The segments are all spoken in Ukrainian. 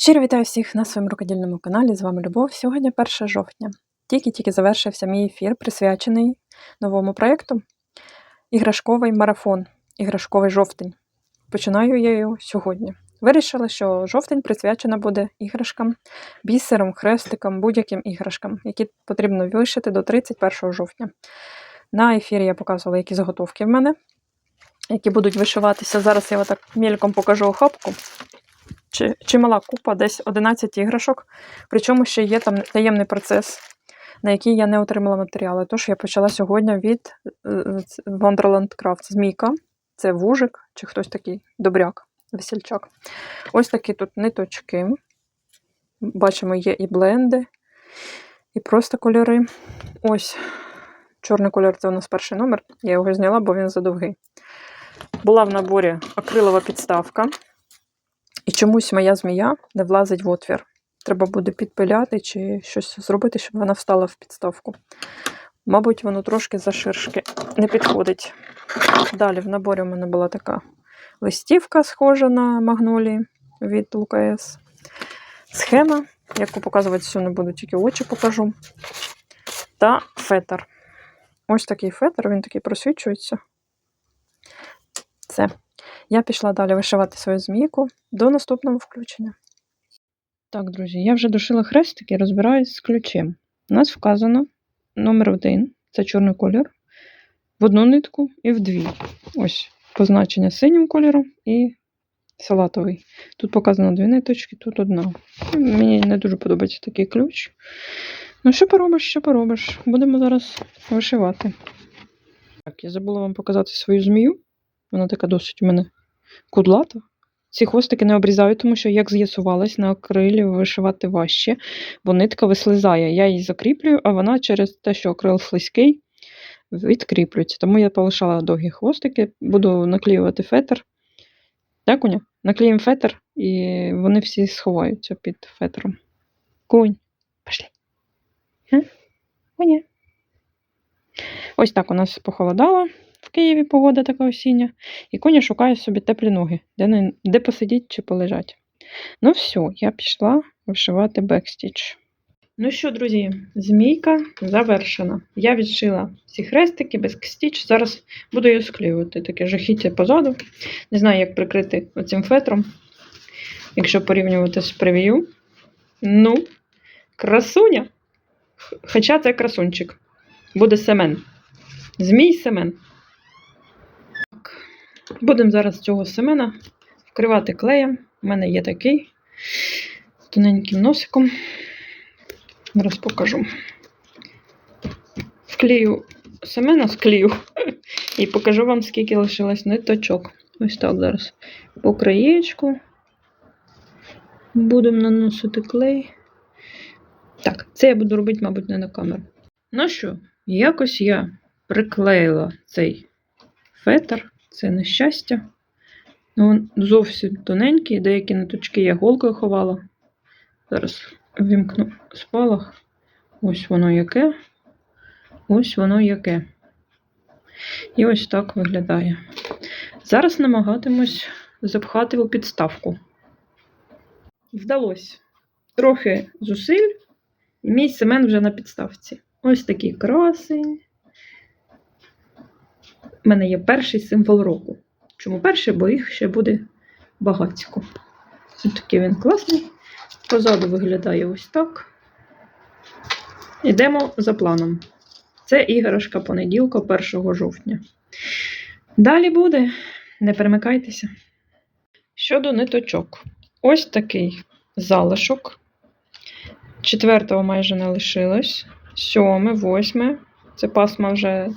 Щиро вітаю всіх на своєму рукодільному каналі. З вами Любов. Сьогодні 1 жовтня. Тільки-тільки завершився мій ефір, присвячений новому проєкту Іграшковий марафон, іграшковий жовтень. Починаю я його сьогодні. Вирішила, що жовтень присвячена буде іграшкам, бісерам, хрестикам, будь-яким іграшкам, які потрібно вишити до 31 жовтня. На ефірі я показувала, які заготовки в мене, які будуть вишиватися. Зараз я отак мельком покажу охапку чи, чимала купа, десь 11 іграшок. Причому ще є там таємний процес, на який я не отримала матеріали. Тож я почала сьогодні від е, Wonderland Craft змійка. Це вужик чи хтось такий добряк, весільчак. Ось такі тут ниточки. Бачимо, є і бленди, і просто кольори. Ось чорний кольор це у нас перший номер. Я його зняла, бо він задовгий. Була в наборі акрилова підставка. І чомусь моя змія не влазить в отвір. Треба буде підпиляти чи щось зробити, щоб вона встала в підставку. Мабуть, воно трошки заширшки не підходить. Далі в наборі у мене була така листівка, схожа на магнолії від ЛКС. Схема, яку показувати все не буду, тільки очі покажу. Та фетр. Ось такий фетр, він такий просвічується. Це. Я пішла далі вишивати свою змійку до наступного включення. Так, друзі, я вже дошила хрестики, розбираюсь з ключем. У нас вказано номер один це чорний кольор, в одну нитку і в дві. Ось позначення синім кольором і салатовий. Тут показано дві ниточки, тут одна. Мені не дуже подобається такий ключ. Ну, що поробиш, що поробиш. Будемо зараз вишивати. Так, я забула вам показати свою змію. Вона така досить у мене кудлата. Ці хвостики не обрізаю, тому що, як з'ясувалось, на акрилі вишивати важче, бо нитка вислизає. Я її закріплюю, а вона через те, що акрил слизький, відкріплюється. Тому я полишала довгі хвостики, буду наклеювати фетр. Так, Куня? Наклеїмо фетр, і вони всі сховаються під фетром. Кунь, пошли. Куня. Ось так у нас похолодало в Києві погода така осіння. І коня шукає собі теплі ноги, де, не, де посидіть чи полежать. Ну все, я пішла вишивати бекстіч. Ну що, друзі, змійка завершена. Я відшила ці хрестики, бекстіч. Зараз буду її склеювати. Таке жахіття позаду. Не знаю, як прикрити оцим фетром, якщо порівнювати з прев'ю. Ну, красуня. Хоча це красунчик. Буде Семен. Змій Семен. Будемо зараз цього семена вкривати клеєм. У мене є такий тоненьким носиком. Зараз покажу. Вклею семена, склею і покажу вам, скільки лишилось ниточок. Ось так зараз. По краєчку. Будемо наносити клей. Так, це я буду робити, мабуть, не на камеру. Ну що, якось я приклеїла цей фетр. Це нещастя. Ну, він зовсім тоненький, деякі ниточки я голкою ховала. Зараз вімкну спалах. Ось воно яке. Ось воно яке. І ось так виглядає. Зараз намагатимусь запхати у підставку. Вдалося. Трохи зусиль, і мій семен вже на підставці. Ось такий красень. У мене є перший символ року. Чому перший? Бо їх ще буде багатько. Ось такий він класний. Позаду виглядає ось так. Йдемо за планом. Це іграшка понеділка, 1 жовтня. Далі буде. Не перемикайтеся. Щодо ниточок. Ось такий залишок. Четвертого майже не лишилось. Сьоме, восьме. Це пасма вже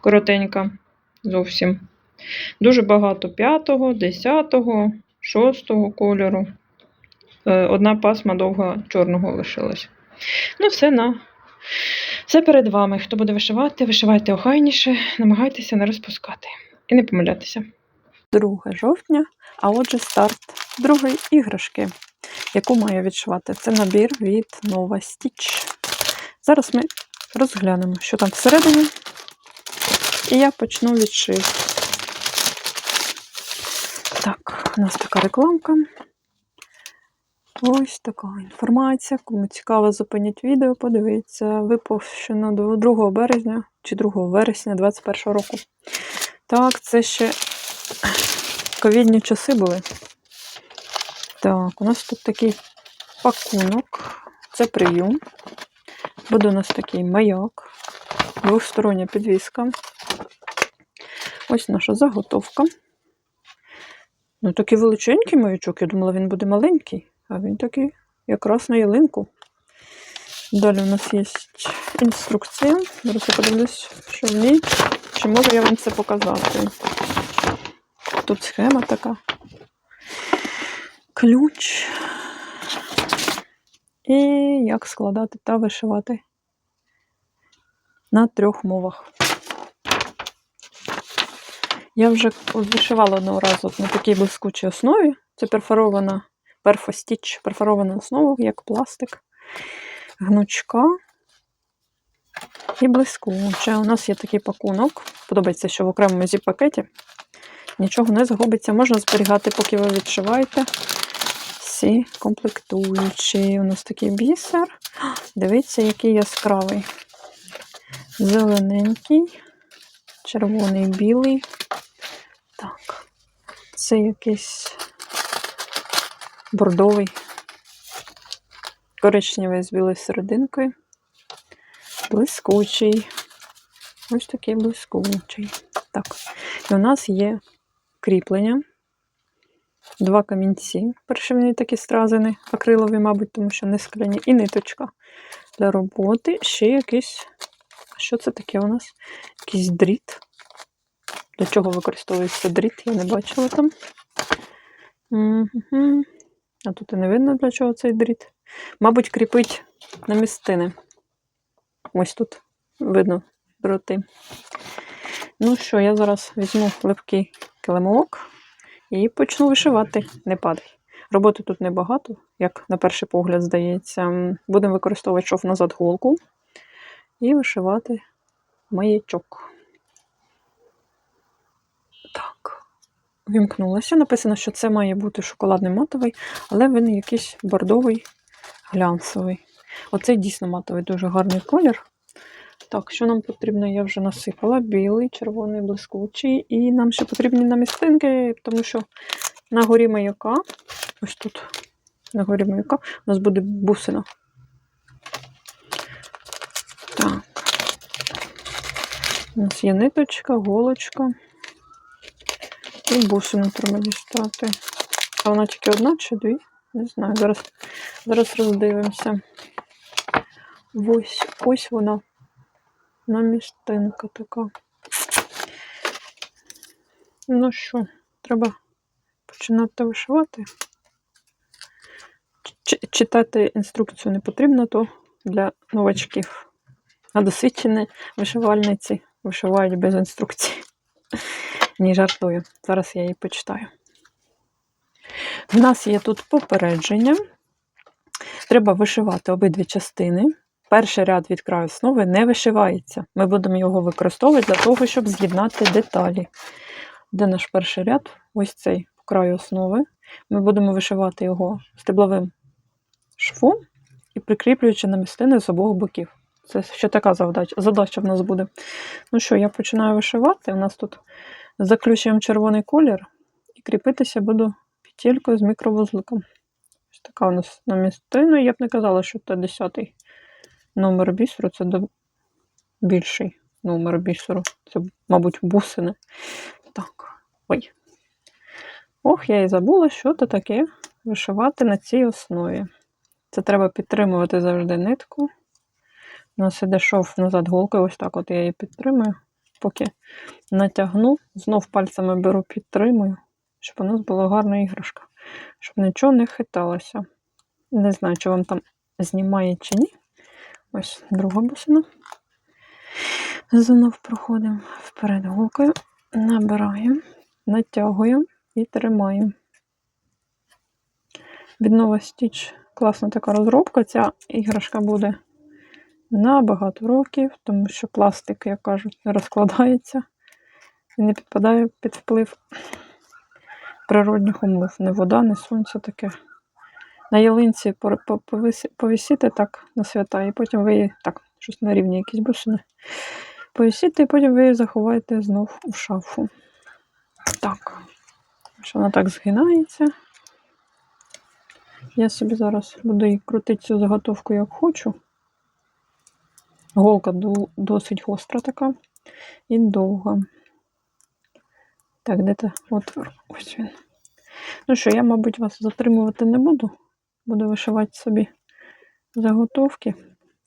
коротенька зовсім. Дуже багато п'ятого, десятого, шостого кольору. Е, Одна пасма довга чорного лишилась. Ну, все на. Все перед вами. Хто буде вишивати, вишивайте охайніше, намагайтеся не розпускати і не помилятися. 2 жовтня, а отже, старт другої іграшки, яку маю відшивати. Це набір від Nova Stitch. Зараз ми розглянемо, що там всередині. І я почну відшив. Так, у нас така рекламка. Ось така інформація. Кому цікаво, зупиніть відео, подивіться. Випущено до 2 березня чи 2 вересня 2021 року. Так, це ще ковідні часи були. Так, у нас тут такий пакунок. Це прийом. Буде у нас такий маяк, двохстороння підвіска. Ось наша заготовка. Ну, такий величенький маячок. Я думала, він буде маленький, а він такий якраз на ялинку. Далі у нас є інструкція. Зараз я подивлюсь, що в ній. Чи можу я вам це показати? Тут схема така. Ключ. І як складати та вишивати на трьох мовах. Я вже вишивала одного разу на такій блискучій основі. Це перфорована перфостіч, перфорована основа, як пластик, гнучка і блискуча. У нас є такий пакунок. Подобається, що в окремому зіп-пакеті нічого не загубиться. Можна зберігати, поки ви відшиваєте. Всі комплектуючі. У нас такий бісер. Дивіться, який яскравий. Зелененький, червоний, білий. Так, це якийсь бордовий, коричневий з білою серединкою. Блискучий. Ось такий блискучий. Так, і у нас є кріплення. Два камінці. Перші вони такі стразини, акрилові, мабуть, тому що не скляні, і ниточка для роботи. Ще якийсь. Що це таке у нас? Якийсь дріт. Для чого використовується дріт, я не бачила там. Угу. А тут і не видно, для чого цей дріт. Мабуть, кріпить на містини. Ось тут видно дроти. Ну що, я зараз візьму липкий килимок і почну вишивати. Не падай. Роботи тут небагато, як на перший погляд здається. Будемо використовувати шов назад голку і вишивати маячок. Так, вімкнулася. Написано, що це має бути шоколадний матовий, але він якийсь бордовий, глянцевий. Оцей дійсно матовий, дуже гарний колір. Так, що нам потрібно, я вже насипала білий, червоний, блискучий. І нам ще потрібні намістинки, тому що на горі маяка, ось тут, на горі маяка, у нас буде бусина. Так. У нас є ниточка, голочка. І бусину треба дістати. А вона тільки одна чи дві? Не знаю. Зараз зараз роздивимося. Ось ось вона. Намістинка така. Ну що, треба починати вишивати. Ч читати інструкцію не потрібно, то для новачків. А досвідчені вишивальниці вишивають без інструкції. Ні, жартую. Зараз я її почитаю. В нас є тут попередження. Треба вишивати обидві частини. Перший ряд від краю основи не вишивається. Ми будемо його використовувати для того, щоб з'єднати деталі. Де наш перший ряд? Ось цей по краю основи. Ми будемо вишивати його стебловим швом і прикріплюючи намістини з обох боків. Це ще така задача, задача в нас буде. Ну що, я починаю вишивати. У нас тут заключуємо червоний колір і кріпитися буду петелькою з мікровузликом. Ось така у нас намістина. Я б не казала, що це 10 номер бісеру, це більший номер бісеру. Це, мабуть, бусини. Так, ой. Ох, я і забула, що це таке вишивати на цій основі. Це треба підтримувати завжди нитку. У нас іде шов назад голкою, ось так от я її підтримую. Поки натягну, знов пальцями беру, підтримую, щоб у нас була гарна іграшка, щоб нічого не хиталося. Не знаю, чи вам там знімає чи ні. Ось друга бусина. Знов проходимо вперед голкою, набираємо, натягуємо і тримаємо. Віднова стіч класна така розробка. Ця іграшка буде на багато років, тому що пластик, як кажуть, не розкладається і не підпадає під вплив природних умов. Не вода, не сонце таке на ялинці повісити так на свята, і потім ви її так, щось на рівні якісь бусини. Повісити, і потім ви її заховаєте знов у шафу. Так. Що вона так згинається. Я собі зараз буду її крутити цю заготовку як хочу. Голка досить гостра така і довга. Так, де то отвор? Ось він. Ну що, я, мабуть, вас затримувати не буду. Буду вишивати собі заготовки.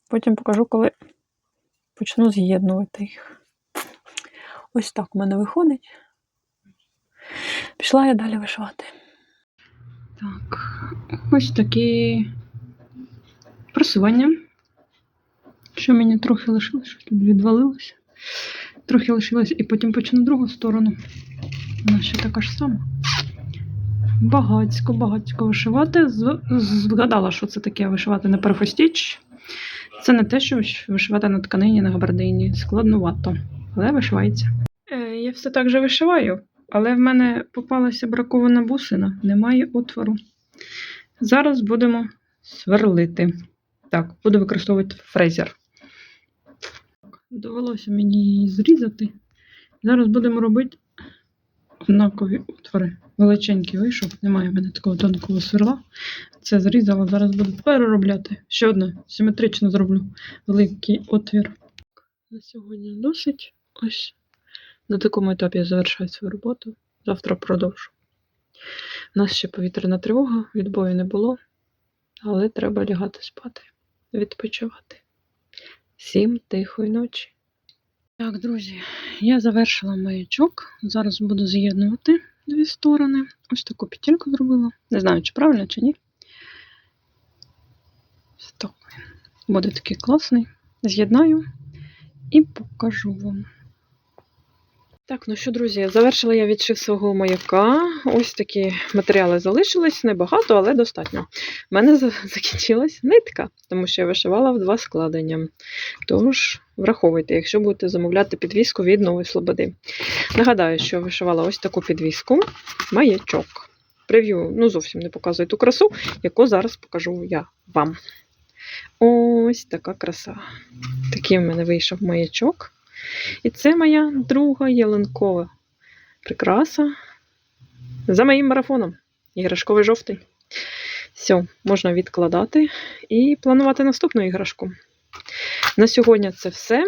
Потім покажу, коли почну з'єднувати їх. Ось так у мене виходить. Пішла я далі вишивати. Так, ось такі просування. Що мені трохи лишилось, що тут відвалилося. Трохи лишилось, і потім почну другу сторону. Вона ще така ж сама. Багацько, багацько вишивати. Згадала, що це таке вишивати на перфостіч. Це не те, що вишивати на тканині на габардині. Складнувато, але вишивається. Е, я все так же вишиваю, але в мене попалася бракована бусина, немає отвору. Зараз будемо сверлити. Так, буду використовувати фрезер. Довелося мені її зрізати. Зараз будемо робити однакові отвори. Величенький вийшов, немає в мене такого тонкого сверла. Це зрізала, зараз буду переробляти. Ще одне, симетрично зроблю великий отвір. На сьогодні досить. Ось на такому етапі я завершаю свою роботу. Завтра продовжу. У нас ще повітряна тривога, відбою не було, але треба лягати спати, відпочивати. Всім тихої ночі. Так, друзі, я завершила маячок. Зараз буду з'єднувати дві сторони. Ось таку петельку зробила. Не знаю, чи правильно, чи ні. Стоп. буде такий класний. З'єднаю і покажу вам. Так, ну що, друзі, завершила я відшив свого маяка. Ось такі матеріали залишились, небагато, але достатньо. У мене за- закінчилась нитка, тому що я вишивала в два складення. Тож враховуйте, якщо будете замовляти підвіску від нової слободи. Нагадаю, що вишивала ось таку підвіску, маячок. Прев'ю ну, зовсім не показує ту красу, яку зараз покажу я вам. Ось така краса. Такий в мене вийшов маячок. І це моя друга ялинкова прикраса за моїм марафоном. Іграшковий жовтий. Все, можна відкладати і планувати наступну іграшку. На сьогодні це все.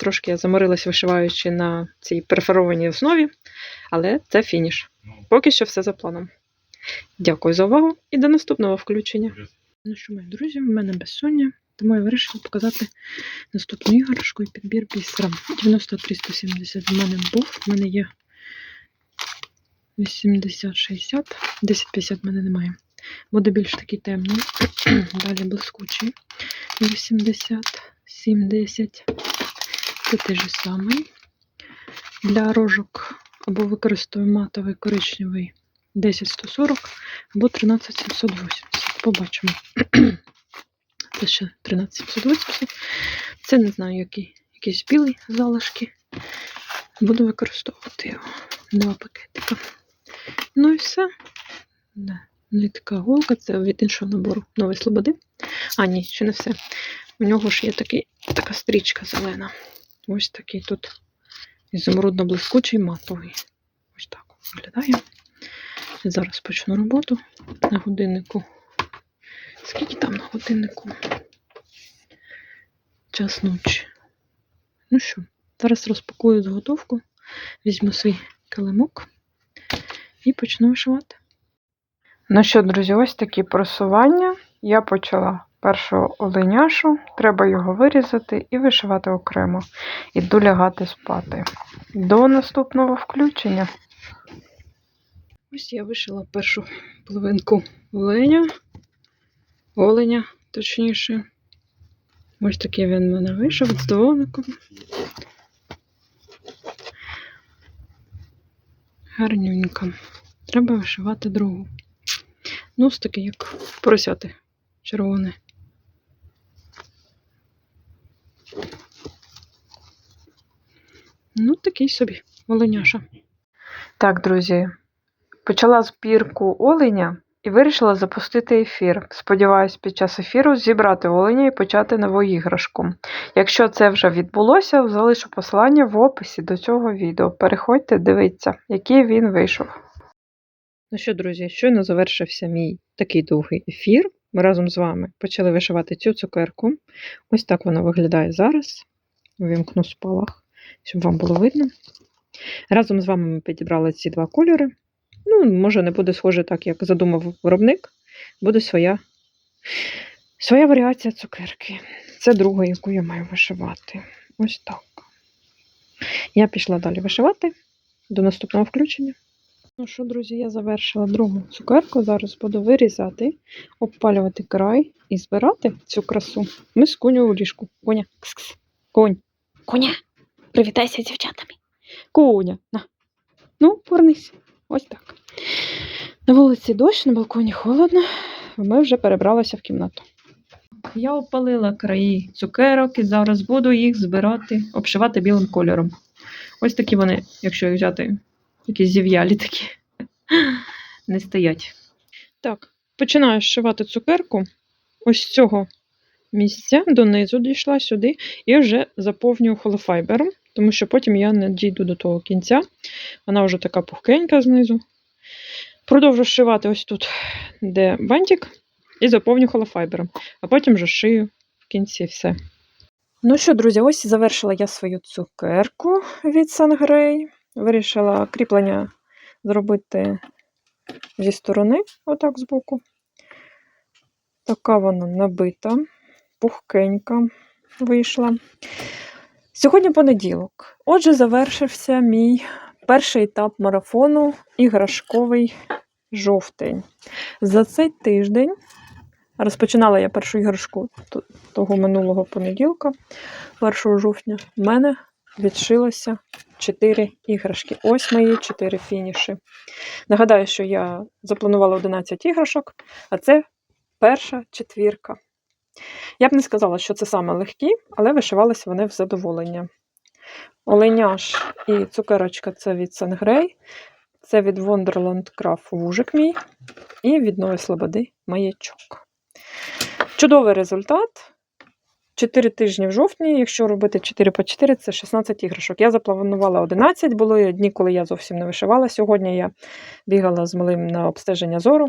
Трошки я заморилась вишиваючи на цій перфорованій основі, але це фініш. Поки що все за планом. Дякую за увагу і до наступного включення. Ну що, мої друзі, в мене безсоння, тому я вирішила показати наступну іграшку і підбір бісера. 9370 в мене був, в мене є 80-60, 10-50 в мене немає. Буде більш такий темний. Далі блискучий. 80, 70. Це те ж самий. Для рожок або використовую матовий коричневий 10140 або 13780. Побачимо. Це ще 13780. Це не знаю, який. Якийсь білий залишки. Буду використовувати його. Два пакетика. Ну і все. Да. Нитка голка, це від іншого набору нової слободи. А, ні, ще не все. У нього ж є такий, така стрічка зелена. Ось такий тут ізумрудно-блискучий матовий. Ось так виглядає. Зараз почну роботу на годиннику. Скільки там на годиннику? Час ночі. Ну що, зараз розпакую заготовку, візьму свій килимок і почну вишивати. Ну що, друзі, ось такі просування. Я почала першого оленяшу, треба його вирізати і вишивати окремо. Іду лягати спати. До наступного включення. Ось я вишила першу половинку оленя. Оленя, точніше. Ось такий він в мене вийшов з дзвоником. Гарнюнько. Треба вишивати другу. Ну, ось такий, як поросяти червоне. Ну, такий собі оленяша. Так, друзі, почала збірку оленя. І вирішила запустити ефір. Сподіваюсь, під час ефіру зібрати оленя і почати нову іграшку. Якщо це вже відбулося, залишу посилання в описі до цього відео. Переходьте, дивіться, який він вийшов. Ну що, друзі, щойно завершився мій такий довгий ефір. Ми разом з вами почали вишивати цю цукерку. Ось так вона виглядає зараз. Вимкну спалах, щоб вам було видно. Разом з вами ми підібрали ці два кольори. Ну, може, не буде схоже так, як задумав виробник. Буде своя, своя варіація цукерки. Це друга, яку я маю вишивати. Ось так. Я пішла далі вишивати до наступного включення. Ну що, друзі, я завершила другу цукерку. Зараз буду вирізати, обпалювати край і збирати цю красу. Ми з коню у ліжку. Коня. Кс-кс. Конь. Коня. Привітайся з дівчатами. Коня. На. Ну, повернись. Ось так. На вулиці дощ, на балконі холодно. Ми вже перебралися в кімнату. Я опалила краї цукерок і зараз буду їх збирати, обшивати білим кольором. Ось такі вони, якщо їх взяти, якісь зів'ялі такі, не стоять. Так, починаю зшивати цукерку. Ось з цього місця донизу дійшла сюди і вже заповнюю холофайбером, тому що потім я не дійду до того кінця. Вона вже така пухкенька знизу. Продовжу зшивати ось тут, де бантик, і заповню холофайбером, а потім вже шию в кінці все. Ну що, друзі, ось завершила я свою цукерку від Сангрей. Вирішила кріплення зробити зі сторони, отак збоку. Така вона набита, пухкенька вийшла. Сьогодні понеділок. Отже, завершився мій перший етап марафону іграшковий жовтень. За цей тиждень розпочинала я першу іграшку того минулого понеділка, 1 жовтня. В мене відшилося 4 іграшки. Ось мої 4 фініші. Нагадаю, що я запланувала 11 іграшок, а це перша четвірка. Я б не сказала, що це саме легкі, але вишивалися вони в задоволення. Оленяш і цукерочка це від Сангрей, це від Wonderland Craft вужик мій, і від Нової Слободи маячок. Чудовий результат. 4 тижні в жовтні, якщо робити 4 по 4, це 16 іграшок. Я запланувала 11, було дні, коли я зовсім не вишивала. Сьогодні я бігала з малим на обстеження зору,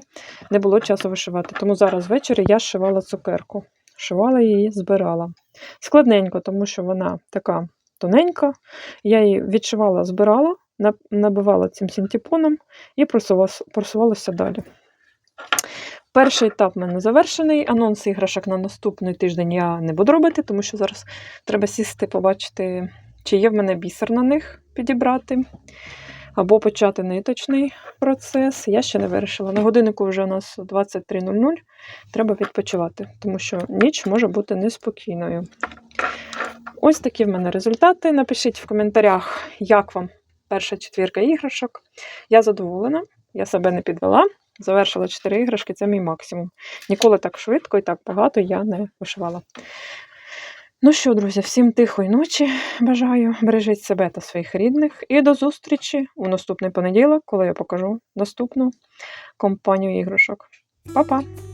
не було часу вишивати. Тому зараз ввечері я шивала цукерку. Шивала її, збирала. Складненько, тому що вона така тоненька. Я її відшивала, збирала, набивала цим синтепоном і просувалася далі. Перший етап в мене завершений. Анонс іграшок на наступний тиждень я не буду робити, тому що зараз треба сісти, побачити, чи є в мене бісер на них підібрати, або почати ниточний процес. Я ще не вирішила. На годиннику вже у нас 23.00. Треба відпочивати, тому що ніч може бути неспокійною. Ось такі в мене результати. Напишіть в коментарях, як вам перша четвірка іграшок. Я задоволена, я себе не підвела. Завершила 4 іграшки, це мій максимум. Ніколи так швидко і так багато я не вишивала. Ну що, друзі, всім тихої ночі бажаю. Бережіть себе та своїх рідних. І до зустрічі у наступний понеділок, коли я покажу наступну компанію іграшок. Па-па!